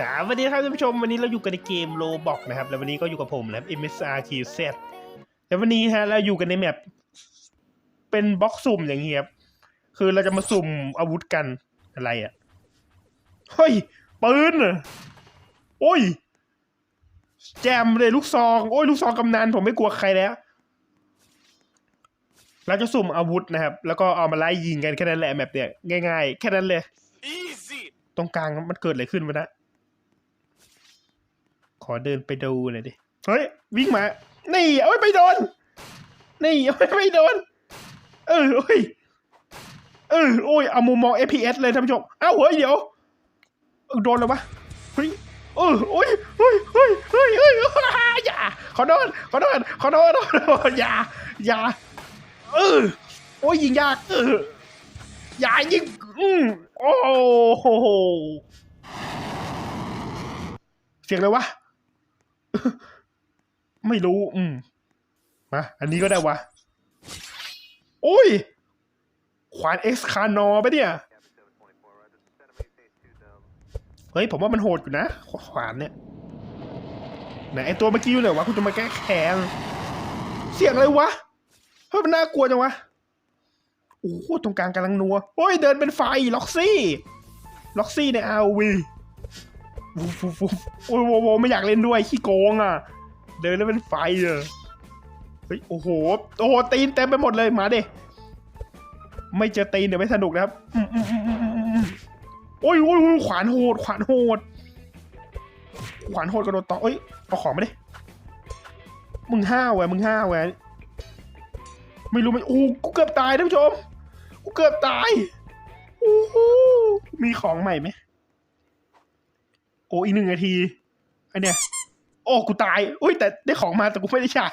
สวัสดีครับท่านผู้ชมวันนี้เราอยู่กันในเกมโลบอกนะครับ แล้ววันนี้ก็อยู่กับผมนะครับ MSR q z แล้ววันนี้ฮะเราอยู่กันในแมปเป็นบล็อกสุ่มอย่างเงี้ยครับคือเราจะมาสุ่มอาวุธกันอะไรอะ่ะเฮ้ยปืนเหรอโอ้ย แจมเลยลูกซองโอ้ยลูกซองกำนันผมไม่กลัวใครแล้วเราจะสุ่มอาวุธนะครับ แล้วก็เอามาไล่ยิงกันแค่นั้นแหละแมปเนี่ยง่าย ๆ แค่นั้นเลย Easy. ตรงกลางมันเกิดอะไรขึ้นวะนะข อเดินไปดูหน่อยดิ เฮ้ย วิ่งมา นี่เอ้ยไม่โดน นี่เอ้ยไม่โดน เออโอ้ย เออโอ้ย เอามุมมอง FPS เลยท่านผู้ชม เอ้าเฮ้ยเดี๋ยว โดนแล้ววะ เฮ้ยเออโอ้ยเฮ้ยเฮ้ยเฮ้ยเฮ้ยอย่า ขอโดน ขอโดน ขอโดนขอโดนอย่า อย่า เออ โอ้ยยิงยาก เออ อย่ายิง อืมโอ้โหเสียงอะไรวะ ไม่รู้ อืมมาอันนี้ก็ได้วะโอ้ย ขวานเอ็กซ์คานอปะเนี่ย เฮ้ย ผมว่ามันโหดอยู่นะ ขวานเนี่ย ไหนไอตัวเมื่อกี้อยู่ไหนวะ คุณจะมาแก้แค้นเสียงอะไรวะ เฮ้ย มันน่ากลัวจังวะ โอ้โหตรงกลางกำลังนัว โอ้ย เดินเป็นไฟ ล็อกซี่ ล็อกซี่ในอาวี ฟูฟูฟูโอ้ยโวโวไม่อยากเล่นด้วยขี้โกงอะ เดินแล้วเป็นไฟเลยเฮ้ยโอ้โหโอ้โหตีนเต็มไปหมดเลยมาเด้ไม่เจอตีนเดี๋ยวไม่สนุกนะครับโอ้ยโอ้ยขวานโหด ขวานโหด ขวานโหดกระโดดต่อเอ้ยเอาของมาดิมึงห้าวแหวมึงห้าวแหวไม่รู้มันโอ้กูเกือบตายท่านผู้ชม กูเกือบตายโอ้โหมีของใหม่ไหม โอ้อีกหนึ่งนาทีไอเนี้ยโอ้กูตายอุ้ยแต่ได้ของมาแต่กูไม่ได้ใช้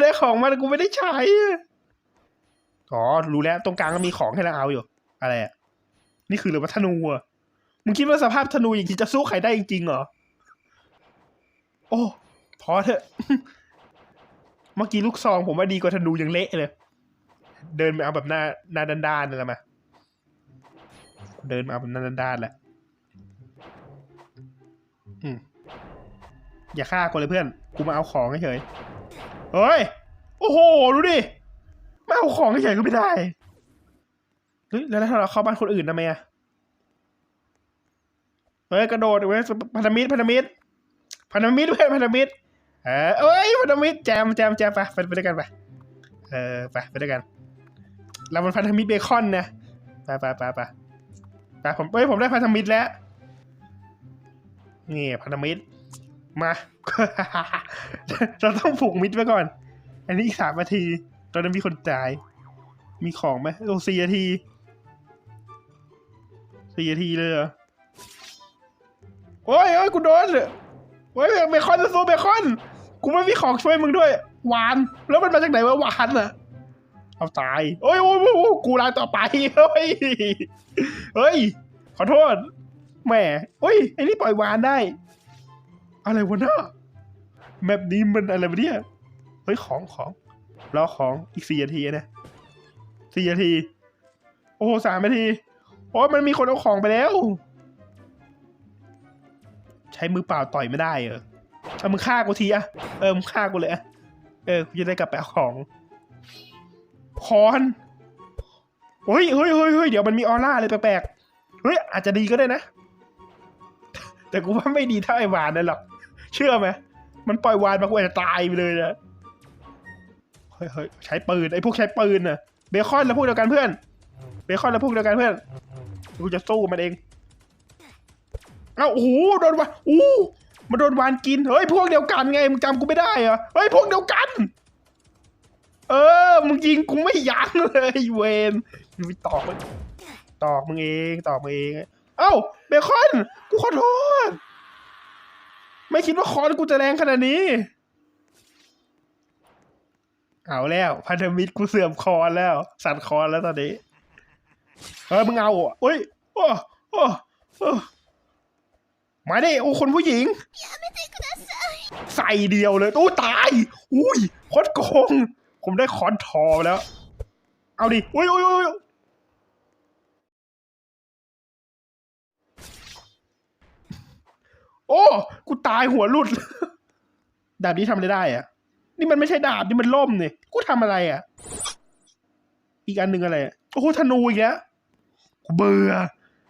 ได้ของมาแต่กูไม่ได้ใช้อ๋อรู้แล้วตรงกลางก็มีของให้เราเอาอยู่ อะไรอะนี่คือเรือว่าธนูอะมึงคิดว่าสภาพธนูอย่างนี้จะสู้ใครได้จริงๆเหรอ โอ้ พอเถอะ เมื่อกี้ลูกซองผมว่าดีกว่าธนูยังเละเลย เดินไปเอาแบบหน้าหน้าด้านๆนั่นแหละมา เดินมาเอาแบบหน้าด้านๆแหละ อย่าฆ่ากูเลยเพื่อน กูมาเอาของเฉยเฮ้ย โอ้โห ดูดิ มาเอาของเฉยก็ไม่ได้เฮ้ยแล้วถ้าเราเข้าบ้านคนอื่นทำไมอะเฮ้ยกระโดดเว้ยพันธมิตรพันธมิตรพันธมิตรเพื่อนพันธมิตรเออเอ้ยพันธมิตรแจมแจมแจมไปไปไปด้วยกันไปเออไปไปด้วยกัน เรามันพันธมิตรเบคอนนะไปไปไปไปไปผมเอ้ยผมได้พันธมิตรแล้ว นี่พันธมิตร มา เราต้องผูกมิตรไว้ก่อน อันนี้อีกสามนาที ตอนนั้นมีคนจ่าย มีของไหมโอ้สี่นาทีสี่นาทีเลยเหรอโอ้ยโอ้ยกูโดนเลยโอ้ยเบคอนสู้เบคอน กูไม่มีของช่วยมึงด้วย หวาน แล้วมันมาจากไหนวะหวานอะเอาตาย โอ้ยโอ้ยโอ้ยโอ้ยกูลายต่อไป เฮ้ย เฮ้ย ขอโทษ แหมเฮ้ยไอ้นี่ปล่อยวานได้ อะไรวะเน่ะแมปนี้มันอะไรวะเนี่ยเฮ้ยของของรอของอีกสี่นาทีนะสี่นาที โอ้โหสามนาทีโอ้มันมีคนเอาของไปแล้ว ใช้มือเปล่าต่อยไม่ได้เหรอเอามึงฆ่ากูทีอะเออมึงฆ่ากูเลยอะเออกูจะได้กลับไปเอาของคอนเฮ้ยเฮ้ยเฮ้ยเฮ้ยเดี๋ยวมันมีออร่าอะไรแปลกๆเฮ้ยอาจจะดีก็ได้นะ แต่กูว่าไม่ดีเท่าไอ้หวานนั่นหรอก เชื่อไหมมันปล่อยวานมากูอาจจะตายไปเลยนะเฮ้ยเฮ้ยใช้ปืนไอ้พวกใช้ปืนน่ะเบคอนแล้วพวกเดียวกันเพื่อน เบคอนแล้วพวกเดียวกันเพื่อนกูจะสู้มันเองเอ้าโอ้โหโดนวานอู้มันโดนวานกินเฮ้ยพวกเดียวกันไงมึงจำกูไม่ได้เหรอเฮ้ยพวกเดียวกัน เออมึงยิงกูไม่ยั้งเลยเวนมึงไปตอกมันตอกมึงเองตอกมึงเอง เอ้าเบคอน กูขอโทษ ไม่คิดว่าคอนกูจะแรงขนาดนี้ เอาแล้ว พันธมิตรกูเสื่อมคอนแล้ว สั่นคอนแล้วตอนนี้ เออมึงเอาอะเฮ้ยโอ้โอ้โอ้มาดิโอ้คนผู้หญิง ใส่เดียวเลยโอ้ตาย อุ้ยโคตรโกง ผมได้คอนทอแล้ว เอาดิ อุ้ยอุ้ยอุ้ย โอ้ กูตายหัวหลุด ดาบนี้ทำอะไรได้อะนี่มันไม่ใช่ดาบนี่มันล่มเนี่ยกูทำอะไรอะอีกอันหนึ่งอะไรโอ้โหธนูอีกแล้วกูเบื่อ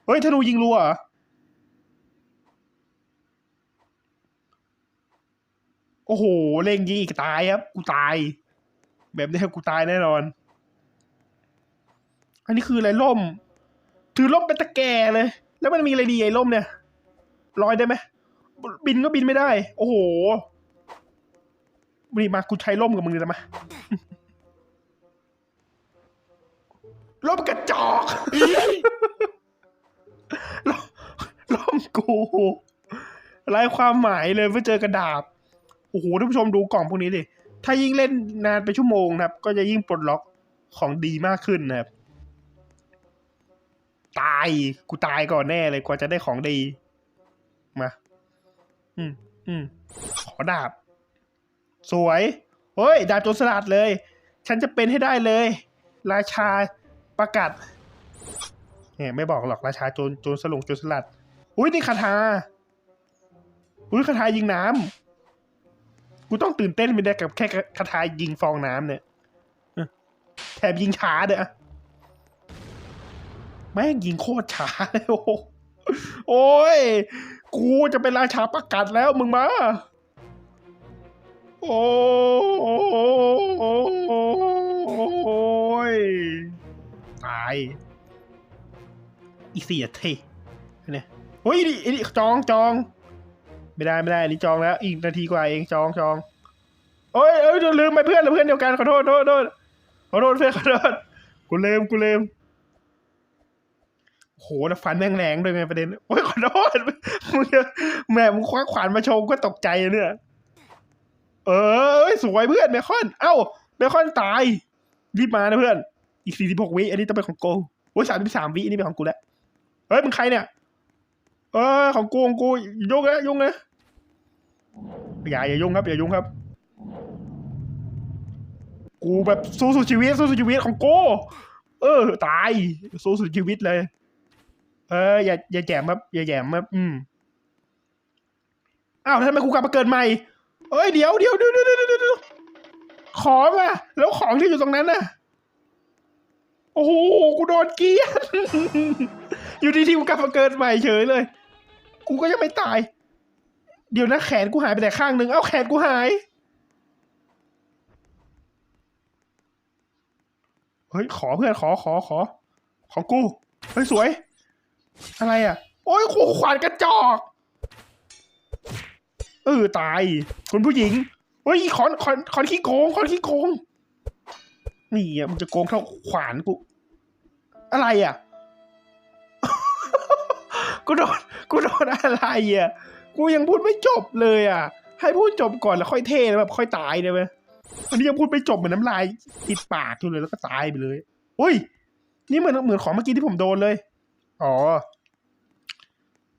เฮ้ยธนูยิงรัวโอ้โหเล่งยิงอีกตายครับ กูตาย แบบนี้กูตายแน่นอน อันนี้คืออะไรล่ม ถือล่มเป็นตะแกรงเลย แล้วมันมีอะไรดีไอ้ล่มเนี่ยลอยได้ไหม บินก็บินไม่ได้ โอ้โหนี่มากูใช้ล่มกับมึงเลยมาล่มกระจอกล่มล่มกูไร้ความหมายเลยเมื่อเจอกระดาบ โอ้โหท่านผู้ชมดูกล่องพวกนี้ดิ ถ้ายิ่งเล่นนานไปชั่วโมงนะครับ ก็จะยิ่งปลดล็อกของดีมากขึ้นนะครับ ตาย กูตายก่อนแน่เลยกว่าจะได้ของดี มา อืมอืมขอดาบ สวยเฮ้ย ดาบโจรสลัดเลย ฉันจะเป็นให้ได้เลย ราชาประกาศเนี่ยไม่บอกหรอกราชาโจรโจรสลงโจรสลัด อุ้ยนี่คาถาอุ้ยคาถายิงน้ำกูต้องตื่นเต้นไปได้กับแค่คาถายิงฟองน้ำเนี่ยแถมยิงช้าเด้อแม่งยิงโคตรช้าเลยโอ้ย กูจะเป็นราชาประกาศแล้วมึงมา โอ้ยตายอีกสี่นาทีเนี่ยเฮ้ยนี่นี่จองจอง ไม่ได้ไม่ได้อันนี้จองแล้ว อีกนาทีกว่าเองจองจองโอ้ยเอ้ยลืมไปเพื่อนเราเพื่อนเดียวกันขอโทษโทษโทษขอโทษเพื่อนขอโทษกูลืมกูลืม โหแล้วฟันแม่งแรงด้วยไงประเด็นโอ้ยขอโทษมึงจะแม่มึงคว้าขวานมาโชว์ก็ตกใจเนี่ยเออสวยเพื่อนเบคอน เอ้าเบคอนตาย รีบมานะเพื่อน อีกสี่สิบหกวิ อันนี้ต้องเป็นของโกโอ้ยสามสิบสามวิอันนี้เป็นของกูแล้วเฮ้ยมึงใครเนี่ย เออของกูของกูยุ่งนะยุ่งนะอย่าอย่ายุ่งครับอย่ายุ่งครับ กูแบบสู้สุดชีวิตสู้สุดชีวิตของกูเออ ตายสู้สุดชีวิตเลย อออย่าอย่าแจมครับอย่าแจมครับอืมอ้าวทำไมกูกลับมาเกิดใหม่เอ้ยเดี๋ยวเดี๋ยวเดี๋ยวเดี๋ยวเดี๋ยวของอะแล้วของที่อยู่ตรงนั้นน่ะ โอ้โหกูโดนเกียนอยู่ดีๆกูกลับมาเกิดใหม่เฉยเลย กูก็ยังไม่ตาย เดี๋ยวนะแขนกูหายไปแต่ข้างหนึ่งเอ้าแขนกูหายเฮ้ยขอเพื่อนขอขอขอ ของกูเฮ้ยสวย อะไรอะ โอ้ยขู่ขวานกระจอก เออตาย คุณผู้หญิงเฮ้ยขอนขอนขอนขี้โกงขอนขี้โกงนี่อะมันจะโกงเท่าขวานกู อะไรอะ กูโดนกูโดนอะไรอะ กูยังพูดไม่จบเลยอะ ให้พูดจบก่อนแล้วค่อยเท่แล้วแบบค่อยตายได้ไหมอันนี้ยังพูดไม่จบเหมือนน้ำลายติดปากอยู่เลยแล้วก็ตายไปเลยอุ้ย นี่เหมือนเหมือนของเมื่อกี้ที่ผมโดนเลย อ๋อ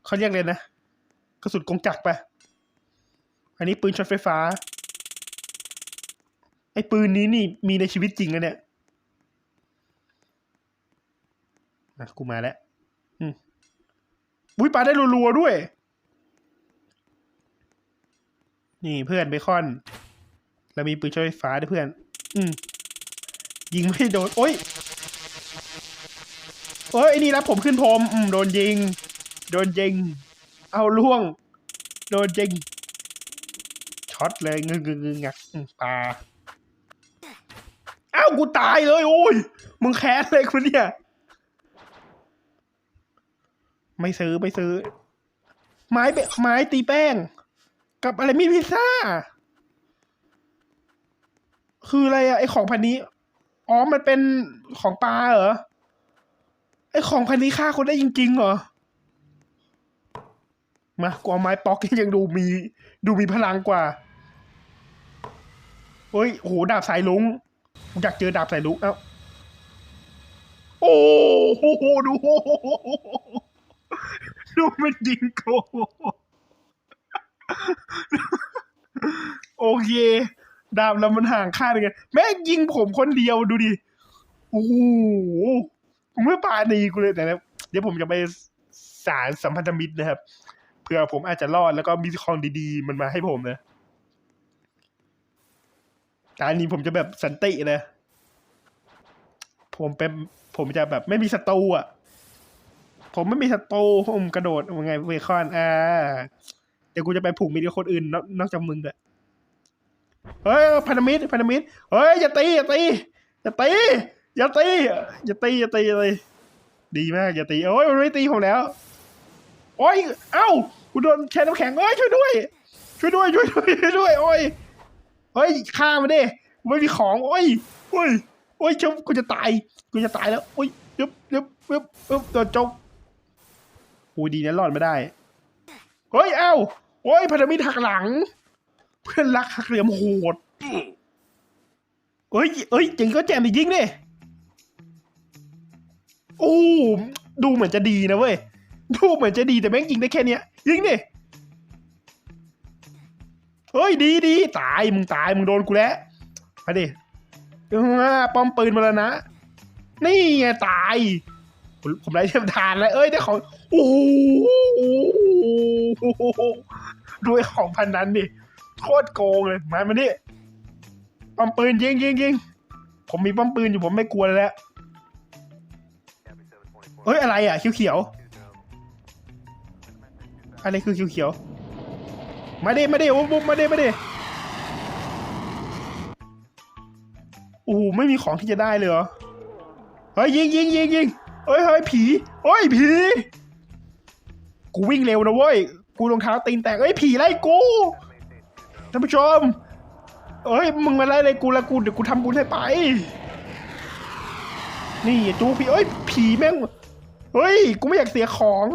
เขาเรียกเลยนะกระสุนกงจักรปะอันนี้ปืนช็อตไฟฟ้า ไอ้ปืนนี้นี่มีในชีวิตจริงนะเนี่ยนะกูมาแล้วอืมอุ้ยปลาได้รัวๆด้วย นี่เพื่อนเบคอนแล้วมีปืนช็อตไฟฟ้าด้วยเพื่อน อืมยิงไม่โดน โอ้ย เอ้ยไอ้นี่รับผมขึ้นพรมอืมโดนยิง โดนยิง เอาล่วง โดนยิง ช็อตเลยงึงงึงงึงงักอืมปลาอ้าวกูตายเลย โอ้ย มึงแค้นเลยคุณเนี่ย ไม่ซื้อไม่ซื้อ ไม้เบไม้ตีแป้ง กับอะไรมีดพิซซ่า คืออะไรอะไอของพันนี้ อ๋อ มันเป็นของปลาเหรอ ไอของพันนี้ฆ่าคนได้จริงๆเหรอ มากูเอาไม้ป๊อกยังดูมี ดูมีพลังกว่า เฮ้ยโอ้โห ดาบสายลุง อยากเจอดาบสายลุง เอ้า โอ้โห ดู ดูมันยิงโกโอเค ดาบแล้วมันห่างค่าเลยไงแม่ยิงผมคนเดียวดูดิ โอ้โห ผมไม่ปาณีกูเลยแต่นะเดี๋ยวผมจะไปสารสัมพันธมิตรนะครับเผื่อผมอาจจะรอดแล้วก็มีของดีๆ มันมาให้ผมนะแต่อันนี้ผมจะแบบสันติเลยผมเป็นผมจะแบบไม่มีศัตรูอะ ผมไม่มีศัตรูผมกระโดดยังไงเวคอนอ่าเดี๋ยวกูจะไปผูกมิตรกับคนอื่นนอกนอกจากมึงด้วยเฮ้ยพันธมิตรพันธมิตรเฮ้ยอย่าตีอย่าตีอย่าตี อย่าตีอย่าตีอย่าตีอย่าตีดีมากอย่าตีโอ้ยมันไม่ตีผมแล้วโอ้ยเอ้ากูโดนแช่น้ำแข็งเอ้ยช่วยด้วย ช่วยด้วยช่วยด้วยช่วยด้วยโอ้ยเฮ้ยฆ่ามันดิไม่มีของโอ้ยโอ้ยโอ้ยชุบกูจะตายกูจะตายแล้วโอ้ยยึบยึบยึบยึบโดนจกกูดีนะรอดไม่ได้เฮ้ยเอ้าโอ้ยพันธมิตรหักหลัง เพื่อนรักหักเหลี่ยมโหดเฮ้ยเฮ้ยจริงก็แจมดิยิงดิ โอ้ดูเหมือนจะดีนะเว้ย ดูเหมือนจะดีแต่แม่งยิงได้แค่เนี้ย ยิงดิ เฮ้ยดีดีตายมึงตายมึงโดนกูแล้วมาดิป้อมปืนมาแล้วนะ นี่ไงตาย ผมได้เทียมทานแล้ว เอ้ยได้ของโอ้ด้วยของพันนั้นดิโคตรโกงเลยมามาดิป้อมปืนยิงยิงยิงผมมีป้อมปืนอยู่ผมไม่กลัวแล้ว เฮ้ยอะไรอะเขียวเขียวอะไรคือเขียวเขียวมาดิมาดิบุ๊บมาดิมาดิโอ้โหไม่มีของที่จะได้เลยเหรอเฮ้ยยิงยิงยิงยิงเฮ้ยเฮ้ยผีเฮ้ยผี กูวิ่งเร็วนะเว้ยกูรองเท้าตีนแตกเอ้ยผีไล่กูท่านผู้ชมเอ้ยมึงมาไล่อะไรกูละกูเดี๋ยวกูทำบุญให้ไป นี่จูผีเอ้ยผีแม่ง เฮ้ย กูไม่อยากเสียของ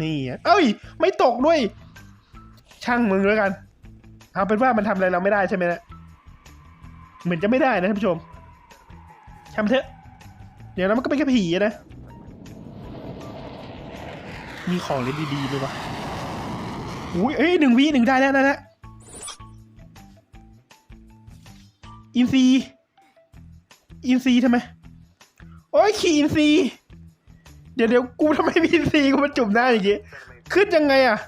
นี่ เอ้ย ไม่ตกด้วย ช่างมึงแล้วกัน เอาเป็นว่ามันทำอะไรเราไม่ได้ใช่ไหมนะเหมือนจะไม่ได้นะท่านผู้ชมทำเถอะ เดี๋ยวนะมันก็เป็นแค่ผีนะ มีของเล่นดีๆเลยวะอุ้ยเอ้ยหนึ่งวิหนึ่งได้แล้วได้แล้วอินซีอินซีทำไม โอ้ยขี่อินซี เดี๋ยวเดี๋ยวกูทำไมมีอินซีกูมาจุ่มหน้าอย่างงี้ขึ้นยังไงอะ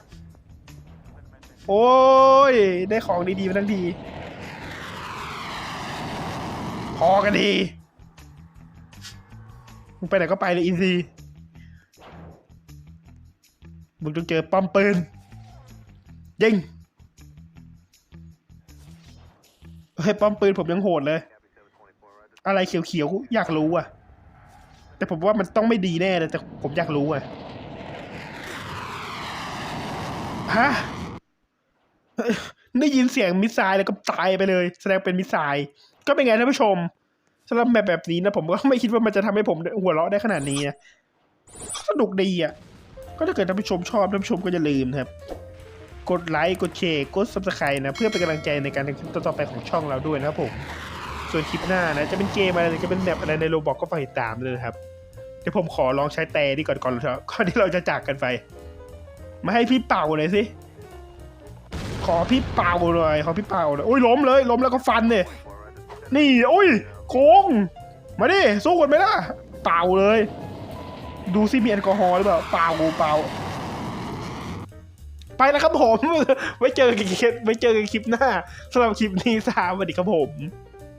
โอ้ย ได้ของดีๆมาทั้งที พอกันดีมึงไปไหนก็ไปเลยอินซีมึงต้องเจอป้อมปืนยิงเฮ้ยป้อมปืนผมยังโหดเลย อะไรเขียวๆอยากรู้อะ แต่ผมว่ามันต้องไม่ดีแน่เลยแต่ผมอยากรู้อะฮะได้ยินเสียงมิสไซล์แล้วก็ตายไปเลย แสดงเป็นมิสไซล์ก็เป็นไงท่านผู้ชมสำหรับแบบแบบนี้นะผมก็ไม่คิดว่ามันจะทำให้ผมหัวเราะได้ขนาดนี้นะสนุกดีอะ ก็ถ้าเกิดท่านผู้ชมชอบท่านผู้ชมก็อย่าลืมครับ กดไลค์กดแชร์กด subscribe นะ เพื่อเป็นกำลังใจในการทำคลิปต่อไปของช่องเราด้วยนะครับผม ส่วนคลิปหน้านะ จะเป็นเกมอะไรหรือจะเป็นแบบอะไรในโรบอกก็ฝากติดตามเลยครับ เดี๋ยวผมขอลองใช้แต่ดีก่อนก่อนก่อนที่เราจะจากกันไป มาให้พี่เป่าเลยสิ ขอพี่เป่าหน่อยขอพี่เป่าหน่อยโอ้ยล้มเลย ล้มแล้วก็ฟันเนี่ยนี่โอ้ยโกงมาดิสู้กันไหมล่ะเป่าเลย ดูซิมีแอลกอฮอล์หรือเปล่าเปล่าเป่าไปแล้วครับผม ไว้เจอกันไว้เจอกันคลิปหน้าสำหรับคลิปนี้สวัสดีครับผม